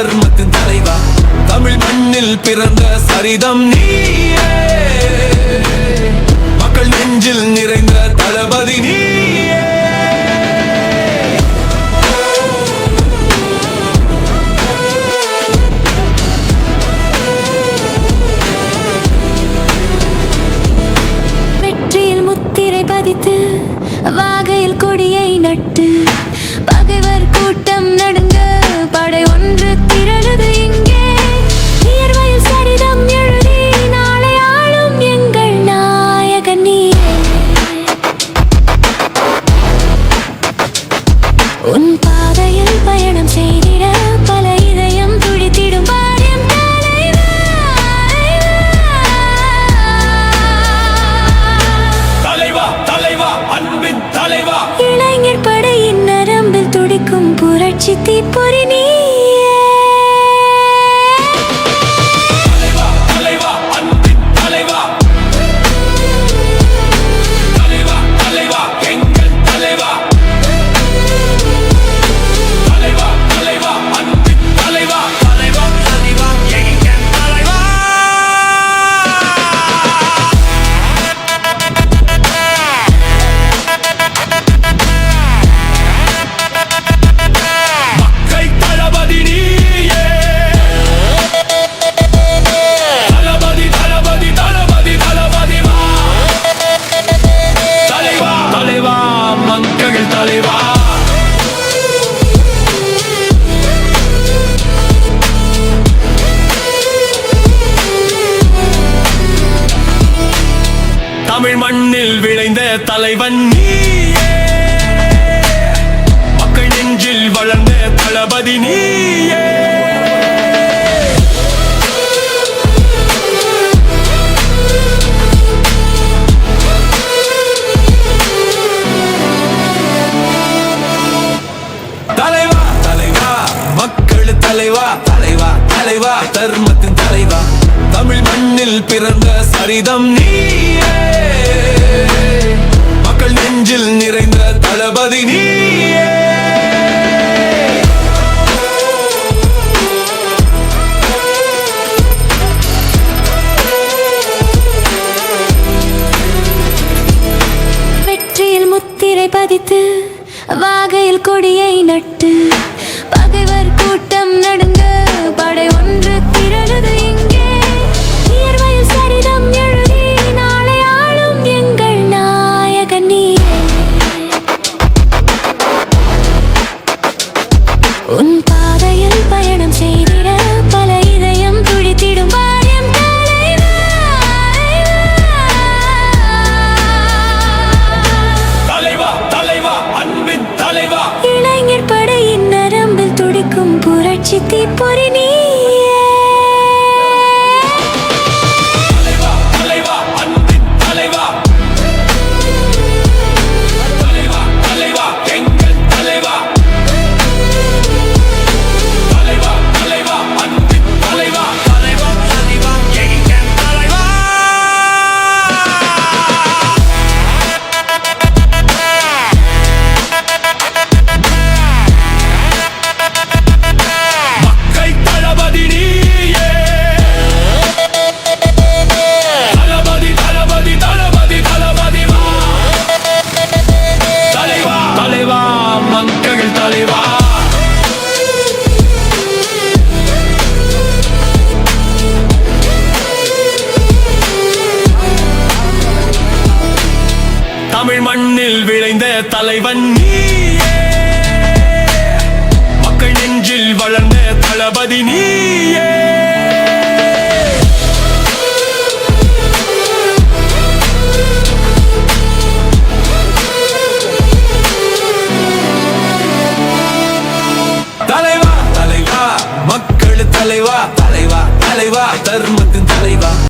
தர்மத்தின் தலைவா? தமிழ் மண்ணில் பிறந்த சரிதம் நீயே. மக்கள் நெஞ்சில் நிறைந்த தளபதி நீயே. வெற்றியில் முத்திரை பதித்து வாகையில் கொடியை நட்டு చితి పొరిని தமிழ் மண்ணில் விளைந்த தலைவன் நீயே. மக்கள் நெஞ்சில் வளர்ந்த தளபதி நீயே. தலைவா தலைவா மக்கள் தலைவா தலைவா தலைவா தர்மத்தின் தலைவா. தமிழ் மண்ணில் பிறந்த சரிதம் நீயே. முத்திரை பதித்து வாகையில் கொடியை நட்டு পরে தமிழ் மண்ணில் விளைந்த தலைவன் நீயே. மக்கள் நெஞ்சில் வளர்ந்த தளபதி நீயே. தலைவா தலைவா மக்கள் தலைவா தலைவா தலைவா தர்மத்தின்